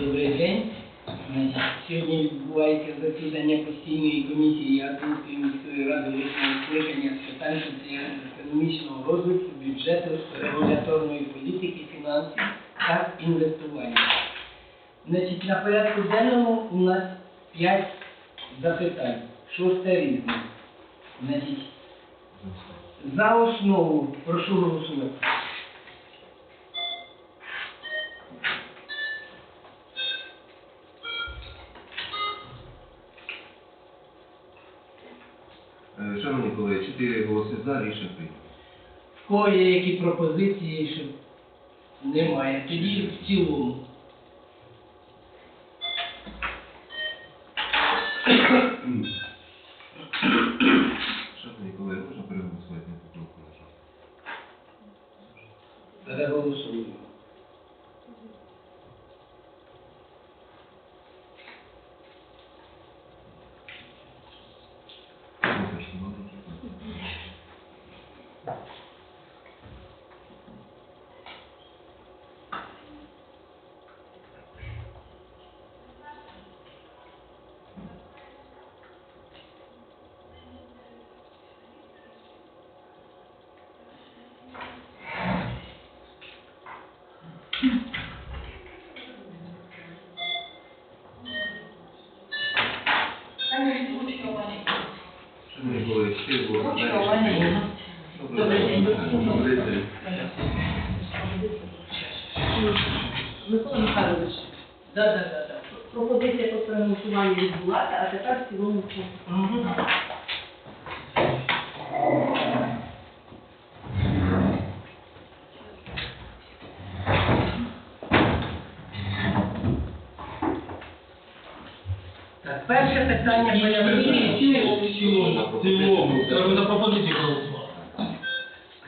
Добрий день. Значить, Сьогодні відбувається засідання постійної комісії Ятинської міської ради восьмого скликання з питань соціально-економічного розвитку, бюджету, регуляторної політики, фінансів та інвестування. Значить, на порядку денному у нас п'ять запитань. Шосте різне. Значить, за основу прошу голосувати. За, рішення прийнято. В кого є які пропозиції, що немає. Тоді в цілому. Шановні колеги, можна переголосувати на поправку нашу? Переголосуємо. Вибачте, маленький. Шановні колеги, чотири голоси за, рішення прийнято. Доброго дня. Добрий день. Микола Михайлович, Да, да, да, да. пропозиція по переголосуванню відбулася, а тепер в цілому по- Мгм. Так, перше питання порядку. В цілому, в цілому. Треба за пропозицію голосувати.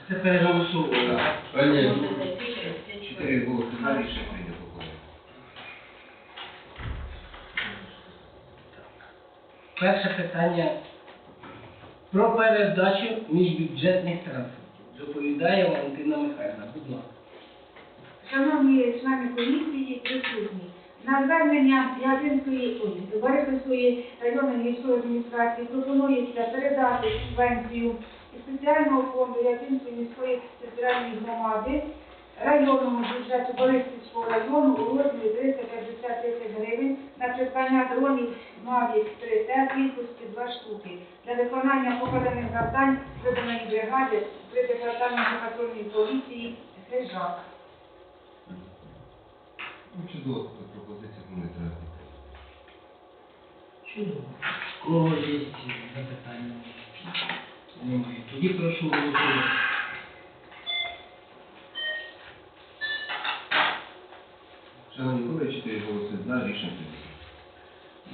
Це переголосовували. Конечно. Чотири голоси за, рішення прийнято. Перше питання про передачу міжбюджетних транспортів. Доповідає Валентина Михайлівна. Будь ласка. Шановні члени комісії, присутні. На звернення Ягинської ой, Борисовської районної міської адміністрації пропонується передати субвенцію із спеціального фонду Ягинської міської територіальної громади районному бюджету Борисівського району у розмірі 350 тисяч гривень на придбання дронів Mavic 3T кількості 2 штуки для виконання покладених завдань виданої бригади при департаменті патрульної поліції Хижак. Ну, чудово, така пропозиція, тому не треба. Чудово. Кого є запитання? Немає. Тоді прошу голосувати. Шановні колеги, чотири голоси за, рішення.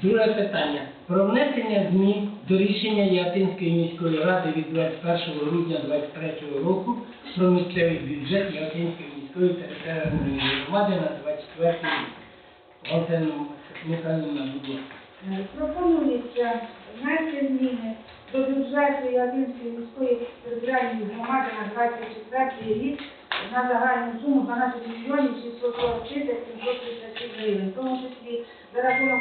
Друге питання. Про внесення змін до рішення Ятинської міської ради від 21 грудня 2023 року про місцевий бюджет Ятинської міської територіальної громади на 24 рік. Михайлівна, будь ласка. Е, Пропонується внести зміни до бюджету Ягинської міської територіальної громади на 24 рік на загальну суму 12 мільйонів 640 тисяч 736 гривень, в тому числі за рахунок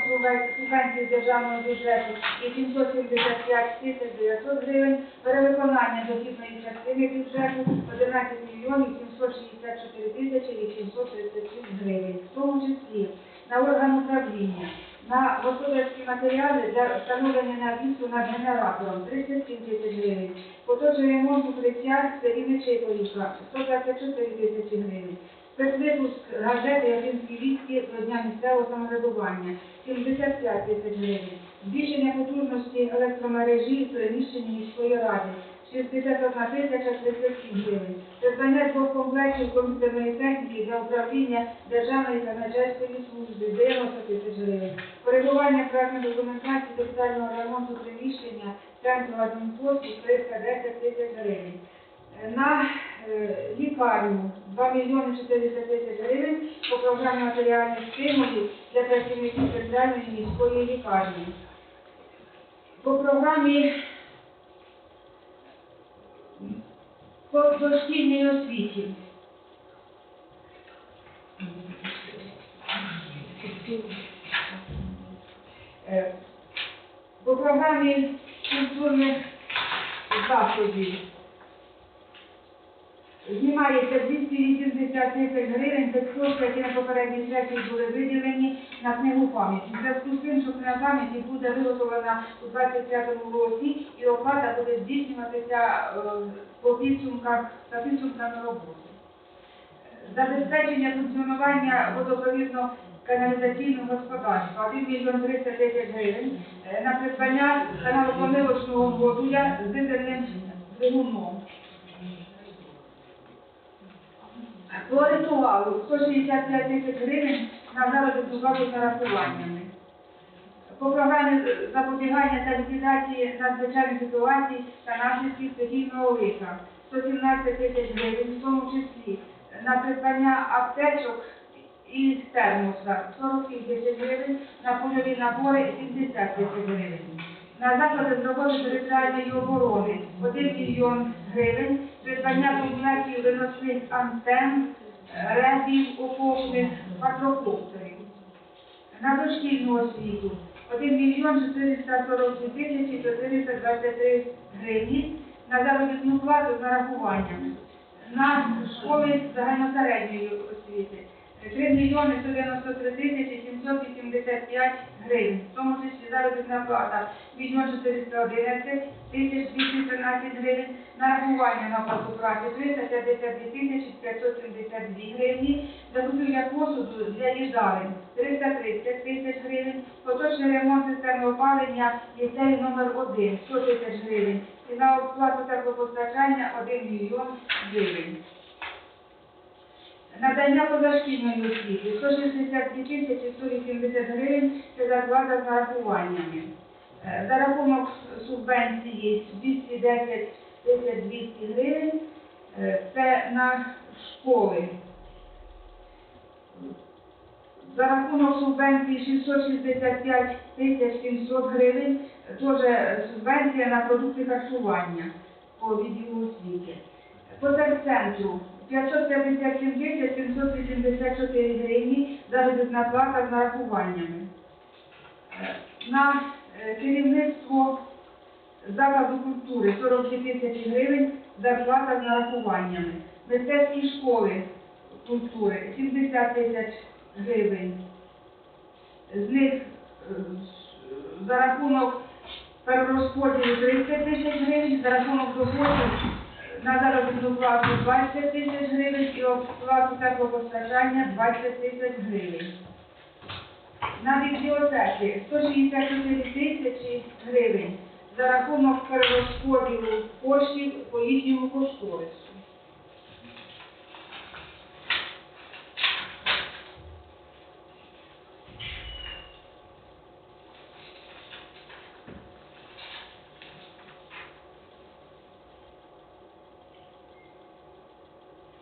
субвенції з державного бюджету і 775 тисяч 900 гривень, перевиконання дохідної частини бюджету 11 мільйонів 764 тисячі 836 гривень, в тому числі на орган управління на господарські матеріали для встановлення навісу над генератором 37 тисяч гривень. Поточний ремонт укриття в селі Нечиповівка 124 тисячі гривень. Спецвипуск газети «Ягинські вістки» до Дня місцевого самоврядування 75 тисяч гривень. Збільшення потужності електромережі в приміщенні міської ради 61 тисяча 37 гривень. Придбання двох комплектів комп'ютерної техніки для управління Державної казначейської служби 90 тисяч гривень. Коригування проектної документації капітального ремонту приміщення центру адмінпослуг 310 тисяч гривень. На е, лікарню 2 мільйони 400 тисяч гривень по програмі матеріальних стимулів для працівників центральної міської лікарні. По програмі по дошкільній освіті Е, По програмі культурних заходів знімається 280 тисяч гривень, це кошти, які на попередній сесії були виділені на книгу пам'яті. В зв'язку з тим, що книга пам'яті буде виготовлена у 25-му році і оплата буде здійснюватися е, по підсумках за підсумками роботи. Забезпечення функціонування водопровідно-каналізаційного господарства 1 мільйон 300 тисяч гривень е, на придбання каналопомивочного модуля з дизельним двигуном. Ритуалу 165 тисяч гривень на заробітну плату з нарахуваннями. По програмі запобігання та ліквідації надзвичайних ситуацій та наслідків стихійного лиха 117 тисяч гривень, в тому числі на придбання аптечок і термоса 47 тисяч гривень, на польові набори 70 тисяч гривень. На заклади з роботи територіальної оборони 1 мільйон гривень, придбання комплектів виносних антенн, ребів окопних, квадрокоптерів. На дошкільну освіту 1 мільйон 442 тисячі 423 гривні на заробітну плату з нарахуваннями. На школи загальносередньої освіти 3 мільйони 193 тисячі 785 гривень, в тому числі заробітна плата 1 мільйон 411 тисяч 213 гривень, нарахування на оплату праці 352 тисячі 572 гривні, закупівля посуду для їждалень 330 тисяч гривень, поточний ремонт системи опалення ліцею номер 1 100 тисяч гривень. І на оплату теплопостачання 1 мільйон гривень. Надання позашкільної освіти 162 тисячі 180 гривень це зарплата з нарахуваннями. Е, За рахунок субвенції 210 тисяч 200 гривень е, це на школи. За рахунок субвенції 665 тисяч 700 гривень, теж субвенція на продукти харчування по відділу освіти. По терцентру 557 тисяч 784 гривні заробітна плата з нарахуваннями. На е, керівництво закладу культури 42 тисячі гривень зарплата з нарахуваннями. Мистецькі школи культури 70 тисяч гривень. З них е, за рахунок перерозподілу 30 тисяч гривень, за рахунок доходів на заробітну плату 20 тисяч гривень і оплату теплопостачання 20 тисяч гривень. На бібліотеки 164 тисячі гривень за рахунок перерозподілу коштів по їхньому кошторису.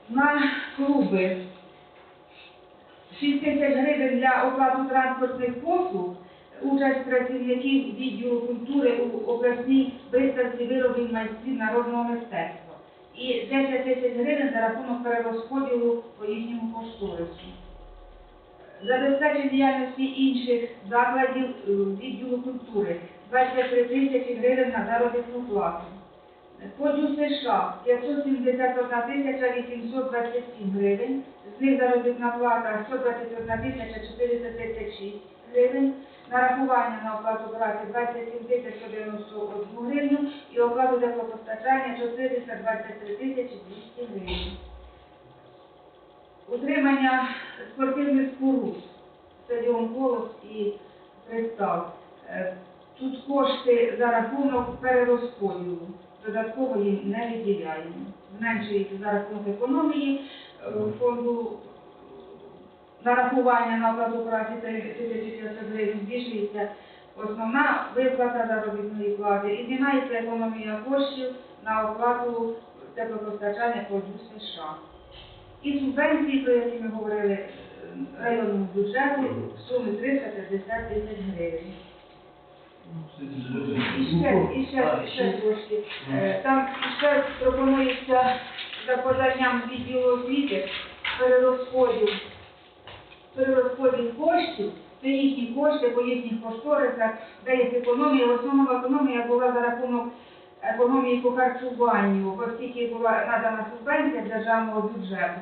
На клуби 6 тисяч гривень для оплати транспортних послуг, участь працівників відділу культури у обласній виставці виробів майстрів народного мистецтва. І 10 тисяч гривень за рахунок перерозподілу по їхньому кошторису. Забезпечення діяльності інших закладів е, відділу культури 23 тисячі гривень на заробітну плату. По США 571 тисяча 827 гривень, з них заробітна плата 121 тисяча 436 гривень, нарахування на оплату праці 27 тисяч 191 гривню і оплату теплопостачання 423 тисячі 200 гривень. Утримання спортивних споруд, стадіон Колос і Кристал. Е, Тут кошти за рахунок перерозподілу. Додатково їм не виділяємо. Зменшується за рахунок економії е, фонду нарахування на оплату праці 3500 гривень, збільшується основна виплата заробітної плати і знімається економія коштів на оплату теплопостачання по США. І субвенції, про які ми говорили е, районному бюджету, в сумі 350 тисяч гривень. І ще, і ще, ще трошки. Е, Там ще пропонується за поданням відділу освіти перерозподіл, перерозподіл коштів Це їхні кошти по їхніх кошторисах, де є економія. В основному економія була за рахунок економії по харчуванню, оскільки була надана субвенція державного бюджету.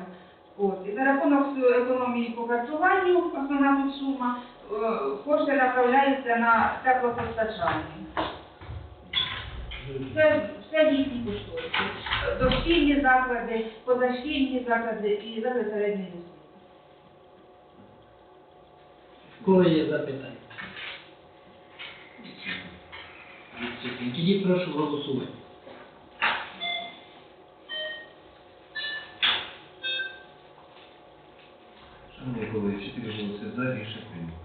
От. І за рахунок економії по харчуванню, основна тут сума, кошти направляються на теплопостачання. Це все їхні кошториси. Дошкільні заклади, позашкільні заклади і заклади середньої освіти. Кого є запитання? Тоді прошу голосувати. Шановні колеги, чотири голоси за, рішення.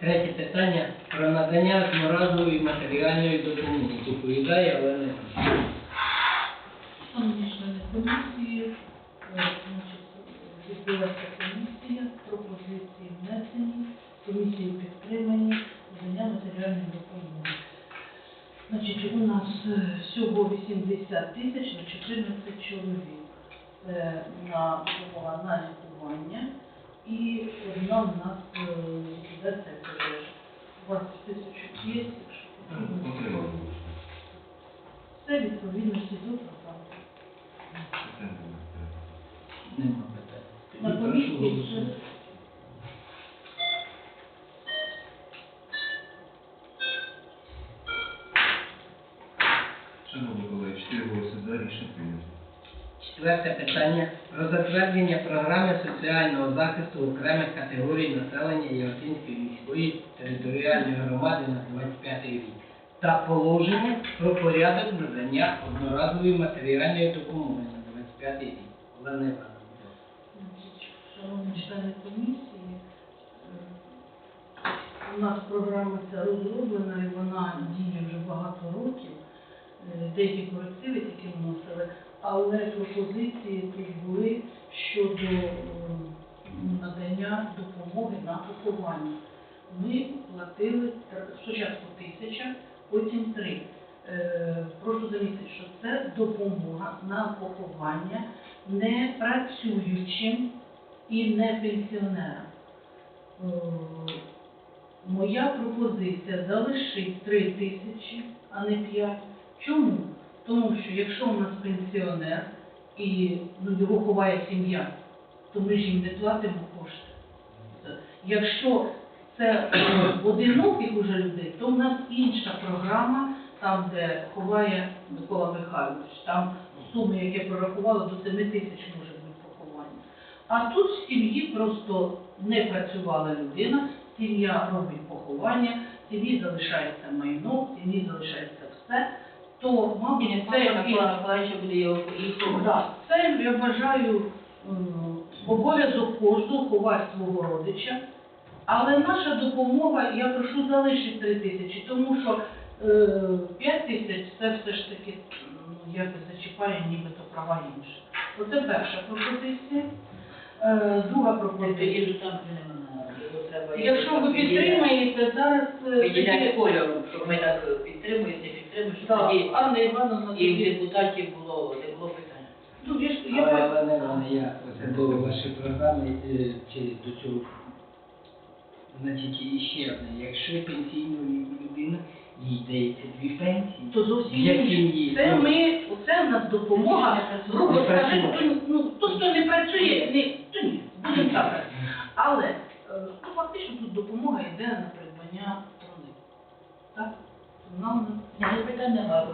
Третє питання про надання одноразової матеріальної допомоги. Доповідає Олена. Іванівна. Шановні члени комісії, е, відбулася комісія, пропозиції внесені, комісії підтримані, надання матеріальної допомоги. Значить, у нас е, всього 80 тисяч на 14 чоловік. На допомога на лікування і одна у нас ліквідація пожежі. У вас тисячу є, якщо потрібно. Отримали. Це відповідності до програми. Нема питань. На комісії голосувати. Шановні колеги, чотири голоси за, рішення прийнято. Четверте питання про затвердження програми соціального захисту окремих категорій населення Яготинської міської територіальної громади на 25 рік та положення про порядок надання одноразової матеріальної допомоги на 25 рік. Олена Івановна. Шановні члени комісії, е, у нас програма ця розроблена і вона діє вже багато років. Е, Деякі корективи тільки вносили, але пропозиції тут були щодо надання допомоги на поховання. Ми платили спочатку тисяча, потім три. Е, Прошу замітити, що це допомога на поховання не працюючим і не пенсіонерам. Е, Моя пропозиція залишить 3 тисячі, а не 5. Чому? Тому що якщо у нас пенсіонер і ну, його ховає сім'я, то ми ж їм не платимо кошти. Якщо це е, одиноких уже людей, то в нас інша програма, там, де ховає Микола Михайлович, там суми, які прорахували, до 7 тисяч може бути поховання. А тут в сім'ї просто не працювала людина, сім'я робить поховання, сім'ї залишається майно, сім'ї залишається все, то, мабуть, це і- буде його Так, це я вважаю м, обов'язок кожного ховати свого родича. Але наша допомога, я прошу залишити 3 тисячі, тому що е, 5 тисяч це все ж таки ну, якби зачіпає нібито права інших. Оце перша пропозиція. Е, друга пропозиція. Якщо ви підтримаєте, зараз е, кольором, щоб ми так щоб Так, тоді Анна Івановна і в тоді. депутатів було, не було питань. Ну, я ж- я Але Олена Івановна, я до вашої програми е, чи до цього. Значить, і ще одне. Якщо пенсійну людину їй дається дві пенсії, то зовсім Для інше. сім'ї. Це Ну. ми, оце в нас допомога. Грубо Не скажи, працює. хто, ну, хто, хто не працює, не, то ні, будемо так. Але е, ну, фактично тут допомога йде на придбання труни. Так? Нам питань немає.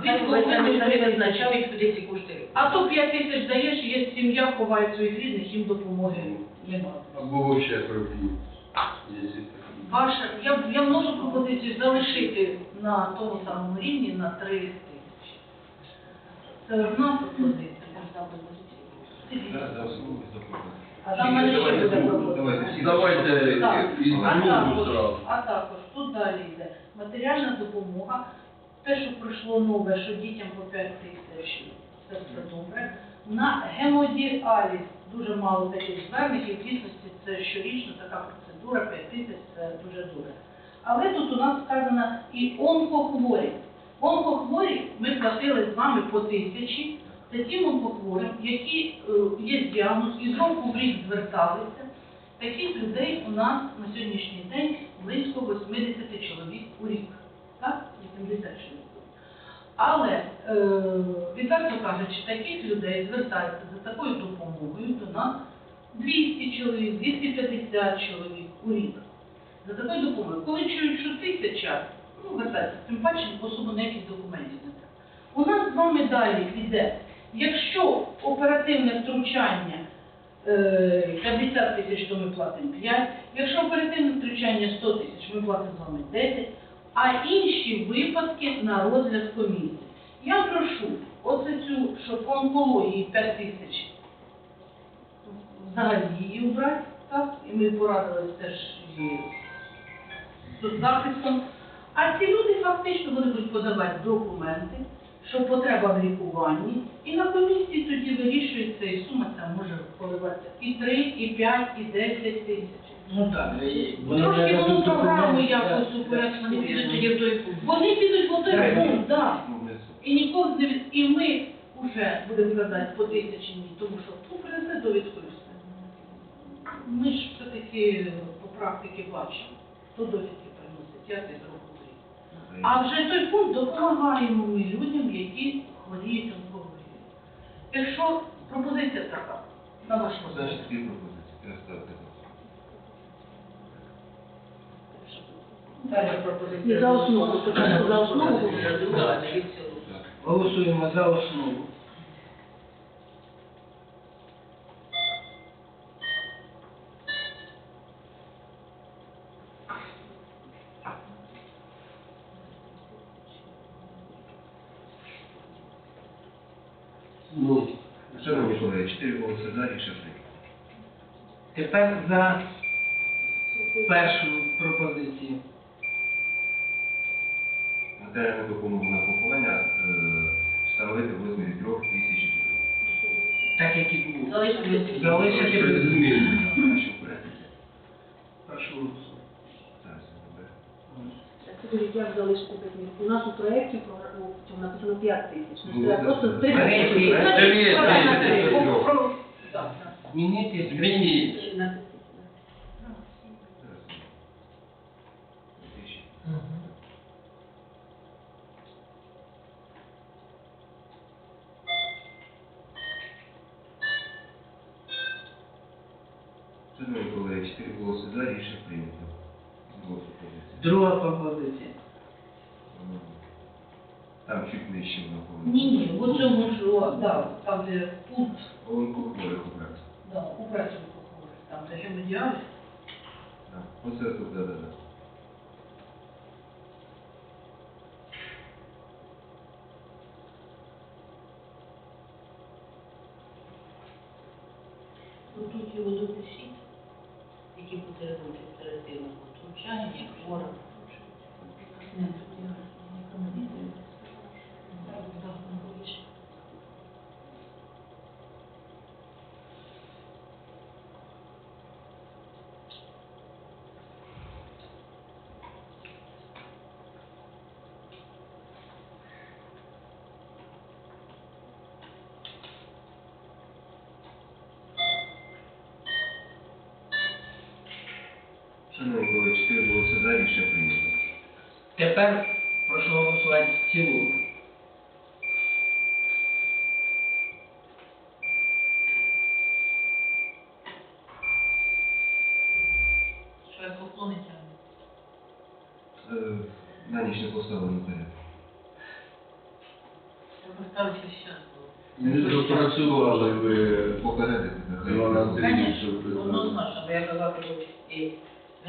Ці кошти. А то 5 тисяч даєш, є сім'я, ховає своїх рідних, їм допомоги немає. Або вообще проблем. Ваша, я, я вношу пропозицію залишити на тому самому рівні на 3 тисячі. Це одна пропозиція. І за програму. А там мене ще Давайте, буде давайте всі Давайте Так. із А другу також, сразу. а також тут далі йде матеріальна допомога, те, що прийшло нове, що дітям по 5 тисяч, це все добре. На гемодіаліз дуже мало таких звернень, і в дійсності це щорічно така процедура, 5 тисяч це дуже добре. Але тут у нас сказано і онкохворі. Онкохворі ми платили з вами по тисячі. Тим онкохворим, які е, є діагноз, і з в рік зверталися. Таких людей у нас на сьогоднішній день близько 80 чоловік у рік. Так? 80 чоловік. Але, е, відверто кажучи, таких людей звертаються за такою допомогою до нас 200 чоловік, 250 чоловік у рік. За такою допомогою. Коли чують, що тисяча, ну, звертаються, тим паче особо ніяких документів не. У нас з вами далі йде. Якщо оперативне втручання е, 50 тисяч, то ми платимо 5. Якщо оперативне втручання 100 тисяч, ми платимо з вами 10. А інші випадки на розгляд комісії. Я прошу, оце цю, що онкології 5 тисяч взагалі її убрати, так? І ми порадились теж з захистом. А ці люди фактично вони будуть подавати документи, що потреба в лікуванні, і на комісії тоді вирішується, і сума там може коливатися і 3, і 5, і 10 тисяч. Ну так, вони Трошки воно програму якось так, упорядкувати. Тоді в той пункт. Вони підуть в той Так. пункт, так. Ну. І нікого не від... І ми вже будемо казати по тисячі тому що ну, принесе довідку і все. Ми ж все-таки по практиці бачимо, хто довідки приносить, як і зробити. А вже той пункт допомагаємо ми людям, які хворіють онкологією. Якщо пропозиція така, на ваш дві пропозиції. І за основу, спочатку за основу. Так. Голосуємо за основу. Ну, Шановні колеги, 4 голоси за, рішення. Тепер за першу пропозицію. Матеріальну допомогу на поховання е, встановити в розмірі 3 тисяч гривень. Так як і було. Залишити. Залишити без змін. А що порядку? Прошу голосувати. Зараз я добре. Скажіть, як залишити без змін? У нас у проєкті про- у цьому написано 5 тисяч. Ну, Ну, треба просто це- 30 Проєкт тисяч. є. Значить, Дев'ять правильно, тисяч. про- про- так, так. Змінити Змініть. 13 тисяч. Зараз. Тисячі. Шановні колеги, 4 голоси за, рішення прийнято. Друга пропозиція. Друга пропозиція. М, Там чуть нижче вона повинна. Ні, ні, в цьому ж, о, да, там де пункт, Онкохворих образ. да, працю похоже, там де гемодіаліз. Так, Оце тут, да, да, да. Ну, тут його допишіть, які потребують оперативного втручання, хвора. Ні, тут я нікому не даю. Так, так, не хочу. Шановні колеги, 4 голоси за, рішення прийнято. Тепер прошу голосувати в цілому. Що я поклониться? Е, На ніч не поставлено порядок. Я поставлю зараз. не допрацювали ви. Попередити, нехай. Однозначно, бо я казав, що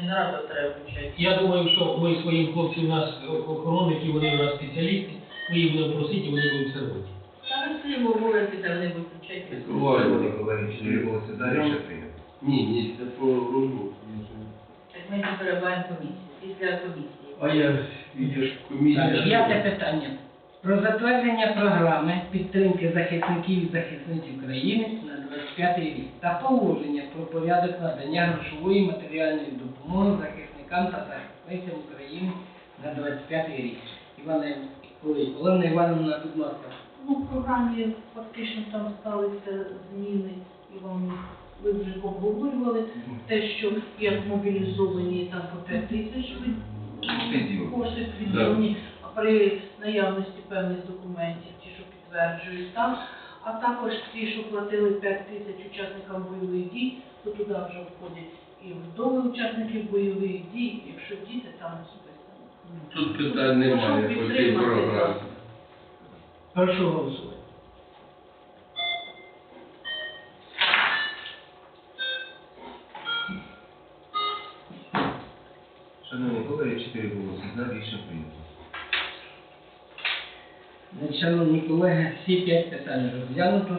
генератор треба включати. Я думаю, що ми своїм хлопцям, у нас охоронники, вони у нас спеціалісти, ми їх будемо просити, і вони будуть це робити. Та ми своїм обов'язки не будуть включати. Шановні колеги, 4 голоси за, рішення прийнято. Ні, ні, це по роботі. Так ми не перебуваємо комісію. Після комісії. А я, видиш, комісія. Так, П'яте питання. Про затвердження програми підтримки захисників і захисниць України на 25 рік та положення про порядок надання грошової і матеріальної допомоги захисникам та захисницям України на 25 рік. Івана Олена Івановна, будь ласка. Ну, в програмі фактично там сталися зміни, і вам ви вже обговорювали те, що як мобілізовані там по 5 тисяч кошти відділені при наявності певних документів, ті, що підтверджують там, а також ті, що платили 5 тисяч учасникам бойових дій, то туди вже входять і вдови учасників бойових дій, якщо діти там особисто. Тут питань немає по цій програмі. Першого голосування. Шановні колеги, чотири голоси за рішення прийнято. Шановні колеги, всі п'ять питань розглянуто.